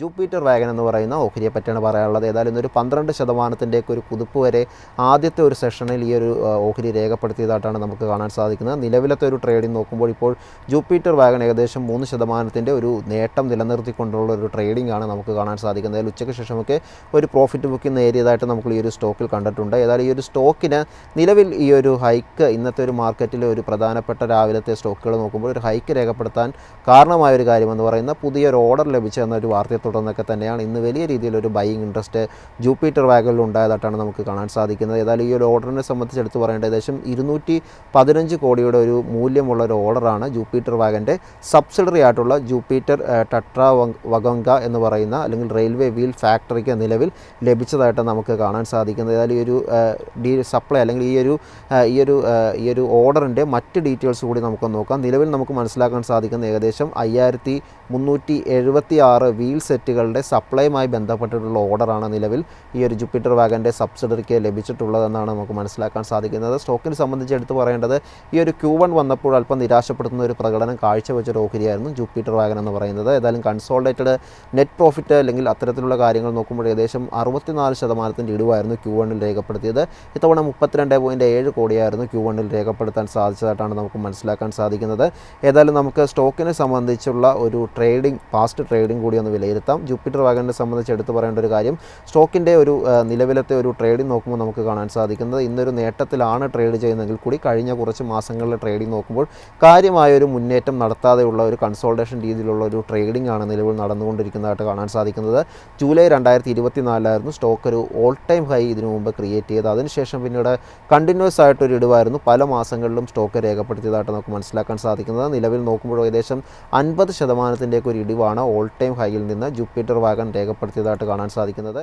Jupiter Wagen എന്ന് പറയുന്ന ഓഹരിയെ പറ്റിയാണ് പറയാനുള്ളത്. ഏതായാലും ഇന്നൊരു പന്ത്രണ്ട് ശതമാനത്തിന്റെയൊക്കെ ഒരു കുതിപ്പ് വരെ ആദ്യത്തെ ഒരു സെഷനിൽ ഈ ഒരു ഓഹരി രേഖപ്പെടുത്തിയതായിട്ടാണ് നമുക്ക് കാണാൻ സാധിക്കുന്നത്. നിലവിലത്തെ ഒരു ട്രേഡിംഗ് നോക്കുമ്പോൾ ഇപ്പോൾ ജൂപ്പിറ്റർ വാഗൻ ഏകദേശം മൂന്ന് ശതമാനത്തിന്റെ ഒരു നേട്ടം നിലനിർത്തിക്കൊണ്ടുള്ള ഒരു ട്രേഡിംഗ് ആണ് നമുക്ക് കാണാൻ സാധിക്കുന്നത്. അതിൽ ഉച്ചയ്ക്ക് ശേഷമൊക്കെ ഒരു പ്രോഫിറ്റ് ബുക്കിംഗ് നേരിയതായിട്ട് നമുക്ക് ഈ ഒരു സ്റ്റോക്കിൽ കണ്ടിട്ടുണ്ട്. ഏതായാലും ഈ ഒരു സ്റ്റോക്കിന് നിലവിൽ ഈ ഒരു ഹൈക്ക് ഇന്നത്തെ ഒരു മാർക്കറ്റിലെ ഒരു പ്രധാനപ്പെട്ട രാവിലത്തെ സ്റ്റോക്കുകൾ നോക്കുമ്പോൾ ഒരു ഹൈക്ക് രേഖപ്പെടുത്താൻ കാരണമായ ഒരു കാര്യമെന്ന് പറയുന്ന പുതിയൊരു ഓർഡർ ലഭിച്ച എന്നൊരു വാർത്തയെ തുടർന്നൊക്കെ തന്നെയാണ്. ഇന്ന് വലിയ രീതിയിലൊരു ബൈയിങ് ഇൻട്രസ്റ്റ് ജൂപ്പിറ്റർ വാഗനിൽ ഉണ്ടായതായിട്ടാണ് നമുക്ക് കാണാൻ സാധിക്കുന്നത്. ഏതായാലും ഈ ഒരു ഓർഡറിനെ സംബന്ധിച്ച് എടുത്തു പറയേണ്ട ഏകദേശം ഇരുന്നൂറ്റി പതിനഞ്ച് കോടിയുടെ ഒരു മൂല്യമുള്ള ഒരു ഓർഡറാണ് ജൂപ്പിറ്റർ വാഗന്റെ സബ്സിഡറി ആയിട്ടുള്ള ജൂപ്പിറ്റർ ടട്ര വഗംഗ എന്ന് പറയുന്ന അല്ലെങ്കിൽ റെയിൽവേ വീൽ ഫാക്ടറിക്ക് നിലവിൽ ലഭിച്ചതായിട്ട് നമുക്ക് കാണാൻ സാധിക്കുന്നത്. ഏതായാലും ഈ ഒരു ഡീ സപ്ലൈ അല്ലെങ്കിൽ ഈ ഒരു ഈ ഒരു ഈ ഒരു ഓർഡറിന്റെ മറ്റ് ഡീറ്റെയിൽസ് കൂടി നമുക്ക് നോക്കാം. നിലവിൽ നമുക്ക് മനസ്സിലാക്കാൻ സാധിക്കുന്ന ഏകദേശം അയ്യായിരത്തി മുന്നൂറ്റി എഴുപത്തി ആറ് വീൽ സെറ്റുകളുടെ സപ്ലൈയുമായി ബന്ധപ്പെട്ടിട്ടുള്ള ഓർഡറാണ് നിലവിൽ ഈ ഒരു ജൂപ്പിറ്റർ വാഗന്റെ സബ്സിഡറിക്ക് ലഭിച്ചിട്ടുള്ളതെന്നാണ് നമുക്ക് മനസ്സിലാക്കാൻ സാധിക്കുന്നത്. സ്റ്റോക്കിനെ സംബന്ധിച്ച് എടുത്തു പറയേണ്ടത് ഈ ഒരു ക്യൂ വൺ വന്നപ്പോൾ അല്പം നിരാശപ്പെടുത്തുന്ന ഒരു പ്രകടനം കാഴ്ചവെച്ച ഒരു ഓഹരിയായിരുന്നു ജൂപ്പിറ്റർ വാഗൻ എന്ന് പറയുന്നത്. ഏതായാലും കൺസോൾഡേറ്റഡ് നെറ്റ് പ്രോഫിറ്റ് അല്ലെങ്കിൽ അത്തരത്തിലുള്ള കാര്യങ്ങൾ നോക്കുമ്പോൾ ഏകദേശം അറുപത്തിനാല് ശതമാനത്തിന്റെ ഇടിവായിരുന്നു ക്യൂ വണ്ണിൽ രേഖപ്പെടുത്തിയത്. ഇത്തവണ മുപ്പത്തിരണ്ട് പോയിന്റ് ഏഴ് കോടിയായിരുന്നു ക്യൂ വണ്ണിൽ രേഖപ്പെടുത്താൻ സാധിച്ചതായിട്ടാണ് നമുക്ക് മനസ്സിലാക്കാൻ സാധിക്കുന്നത്. ഏതായാലും നമുക്ക് സ്റ്റോക്കിനെ സംബന്ധിച്ചുള്ള ഒരു ട്രേഡിംഗ് പാസ്റ്റ് ട്രേഡിംഗ് കൂടി ഒന്ന് വിലയിരുത്താം. ജൂപ്പിറ്റർ വാഗണിനെ സംബന്ധിച്ച് എടുത്തു പറയേണ്ട ഒരു കാര്യം സ്റ്റോക്കിന്റെ ഒരു നിലവിലത്തെ ഒരു ട്രേഡിംഗ് നോക്കുമ്പോൾ നമുക്ക് കാണാൻ സാധിക്കുന്നത് ഇന്നൊരു നേട്ടത്തിലാണ് ട്രേഡ് ചെയ്യുന്നതെങ്കിൽ കൂടി കഴിഞ്ഞ കുറച്ച് മാസങ്ങളിലെ ട്രേഡിംഗ് നോക്കുമ്പോൾ കാര്യമായ ഒരു മുന്നേറ്റം നടത്താതെയുള്ള ഒരു കൺസോൾട്ടേഷൻ രീതിയിലുള്ള ഒരു ട്രേഡിംഗ് ആണ് നിലവിൽ നടന്നുകൊണ്ടിരിക്കുന്നതായിട്ട് കാണാൻ സാധിക്കുന്നത്. ജൂലൈ രണ്ടായിരത്തി ഇരുപത്തി നാലായിരുന്നു സ്റ്റോക്ക് ഒരു ഓൾ ടൈം ഹൈ ഇതിനു മുമ്പ് ക്രിയേറ്റ് ചെയ്ത് അതിനുശേഷം പിന്നീട് കണ്ടിന്യൂസ് ആയിട്ടൊരു ഇടിവായിരുന്നു. പല മാസങ്ങളിലും സ്റ്റോക്ക് രേഖപ്പെടുത്തിയതായിട്ട് നമുക്ക് മനസ്സിലാക്കാൻ സാധിക്കുന്നത്. നിലവിൽ നോക്കുമ്പോൾ ഏകദേശം അൻപത് ശതമാനത്തിന്റെയൊക്കെ ഒരു ഇടിവാണ് ഓൾ ടൈം ഹൈയിൽ നിന്ന് ജൂപ്പിറ്റർ വാഗൺ രേഖപ്പെടുത്തിയതായിട്ട് കാണാൻ സാധിക്കുന്നത്.